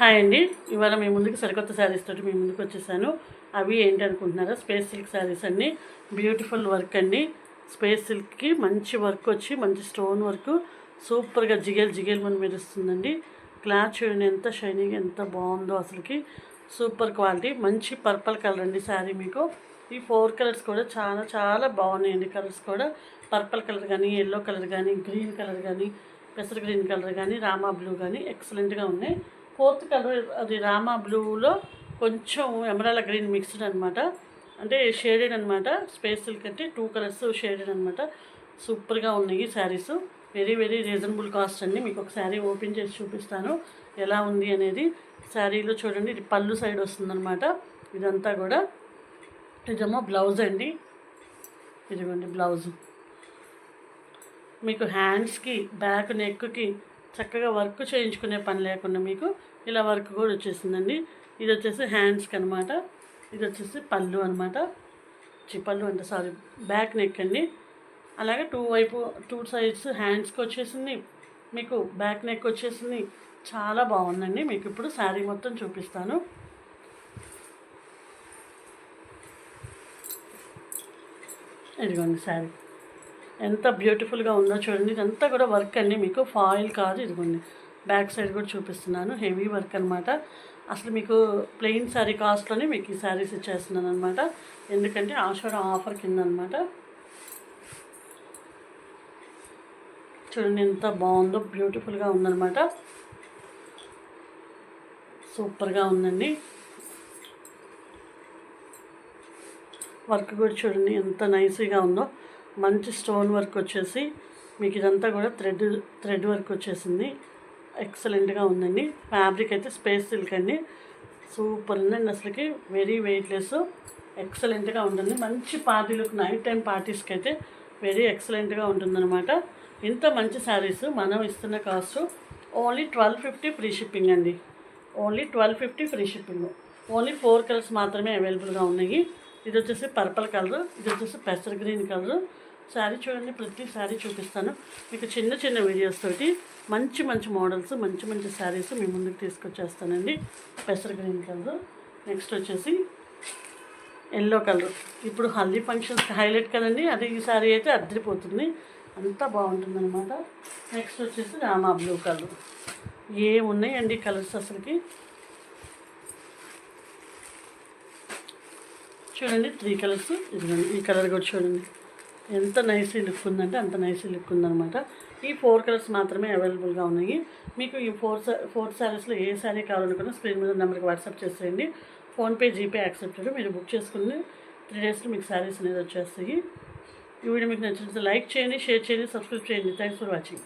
Hi అండి. ఇవాళ మీ ముందుకు సరికొత్త శారీస్ తోటి మీ ముందుకు వచ్చేసాను. అవి ఏంటనుకుంటున్నారా? స్పేస్ సిల్క్ శారీస్ అండి. బ్యూటిఫుల్ వర్క్ అండి. స్పేస్ సిల్క్కి మంచి వర్క్ వచ్చి మంచి స్టోన్ వర్క్. సూపర్గా జిగేల్ జిగేల్ మన మెరుస్తుందండి. క్లాత్ చూడండి ఎంత షైనింగ్ ఎంత బాగుందో అసలుకి. Super quality. మంచి పర్పల్ కలర్ అండి శారీ మీకు. ఈ ఫోర్ కలర్స్ కూడా చాలా చాలా బాగున్నాయండి కలర్స్ కూడా. పర్పల్ కలర్ కానీ ఎల్లో కలర్ కానీ గ్రీన్ కలర్ కానీ పెసర గ్రీన్ కలర్ కానీ రామా బ్లూ కానీ ఎక్సలెంట్గా ఉన్నాయి. ఫోర్త్ కలర్ అది రామా బ్లూలో కొంచెం ఎమరాల గ్రీన్ మిక్స్డ్ అనమాట అంటే షేడెడ్ అనమాట స్పేస్ సిల్క్ అంటే టూ కలర్స్ షేడెడ్ అనమాట సూపర్గా ఉన్నాయి saris. Very very reasonable cost అండి. మీకు ఒక శారీ ఓపెన్ చేసి చూపిస్తాను. ఎలా ఉంది అనేది శారీలో చూడండి. ఇది పళ్ళు సైడ్ వస్తుందన్నమాట. ఇదంతా కూడా ఇదేమో బ్లౌజ్ అండి. ఇదిగోండి బ్లౌజ్. మీకు హ్యాండ్స్కి బ్యాక్ నెక్కి చక్కగా వర్క్ చేయించుకునే పని లేకుండా మీకు ఇలా వర్క్ కూడా వచ్చేసిందండి. ఇది వచ్చేసి హ్యాండ్స్కి అనమాట ఇది వచ్చేసి పళ్ళు అనమాట పళ్ళు అంటే సారీ బ్యాక్ నెక్ అండి. అలాగే టూ వైపు టూ సైడ్స్ హ్యాండ్స్కి వచ్చేసింది. మీకు బ్యాక్ నెక్ వచ్చేసింది. చాలా బాగుందండి. మీకు ఇప్పుడు శారీ మొత్తం చూపిస్తాను. ఇదిగోండి శారీ. ఎంత బ్యూటిఫుల్గా ఉందో చూడండి. ఇదంతా కూడా వర్క్ అండి. మీకు ఫాయిల్ కాదు ఇదిగోండి. బ్యాక్ సైడ్ కూడా చూపిస్తున్నాను. హెవీ వర్క్ అనమాట అసలు మీకు ప్లెయిన్ శారీ కాస్ట్లోనే మీకు ఈ శారీస్ ఇచ్చేస్తున్నాను అనమాట ఎందుకంటే ఆషాఢం ఆఫర్ కింద అనమాట చూడండి ఎంత బాగుందో బ్యూటిఫుల్గా ఉందనమాట సూపర్గా ఉందండి. వర్క్ కూడా చూడండి ఎంత నైస్గా ఉందో. మంచి స్టోన్ వర్క్ వచ్చేసి మీకు ఇదంతా కూడా థ్రెడ్ థ్రెడ్ వర్క్ వచ్చేసింది. ఎక్సలెంట్గా ఉందండి. ఫ్యాబ్రిక్ అయితే స్పేస్ సిల్క్ అండి. సూపర్ ఉందండి అసలుకి. వెరీ వెయిట్లెస్ ఎక్సలెంట్గా ఉంటుంది మంచి పార్టీలకు నైట్ టైం పార్టీస్కి అయితే వెరీ ఎక్సలెంట్గా ఉంటుందన్నమాట. ఇంత మంచి శారీస్ మనం ఇస్తున్న cost only twelve fifty free shipping అండి. Only twelve fifty free shipping. Only four colours మాత్రమే అవైలబుల్గా ఉన్నాయి. ఇది వచ్చేసి పర్పల్ కలర్ ఇది వచ్చేసి పెసర్ గ్రీన్ కలర్. శారీ చూడండి ప్రతి శారీ చూపిస్తాను. మీకు చిన్న చిన్న వీడియోస్ తోటి మంచి మంచి మోడల్స్ మంచి మంచి శారీస్ మీ ముందుకు తీసుకొచ్చేస్తానండి. పెసర్ గ్రీన్ కలర్ నెక్స్ట్ వచ్చేసి ఎల్లో కలర్ ఇప్పుడు హల్దీ ఫంక్షన్స్కి హైలైట్ కదండి అది ఈ శారీ అయితే అద్దరిపోతుంది. అంతా బాగుంటుందన్నమాట. నెక్స్ట్ వచ్చేసి రామా బ్లూ కలర్ ఏమున్నాయండి కలర్స్ అసలుకి? చూడండి త్రీ కలర్స్ ఇదిగోండి ఈ కలర్ కూడా చూడండి. ఎంత నైస్ లుక్ ఉందంటే అంత నైస్ లుక్ ఉందనమాట ఈ ఫోర్ కలర్స్ మాత్రమే అవైలబుల్గా ఉన్నాయి. మీకు ఈ ఫోర్ ఫోర్ శారీస్లో ఏ శారీ కావాలనుకున్నా స్క్రీన్ మీద నెంబర్కి వాట్సాప్ చేసేయండి. ఫోన్పే జీపే యాక్సెప్టెడ్ మీరు బుక్ చేసుకుని త్రీ డేస్లో మీకు శారీస్ అనేది వచ్చేస్తాయి. ఈ వీడియో మీకు నచ్చినట్లయితే లైక్ చేయండి షేర్ చేయండి సబ్స్క్రైబ్ చేయండి. Thanks for watching.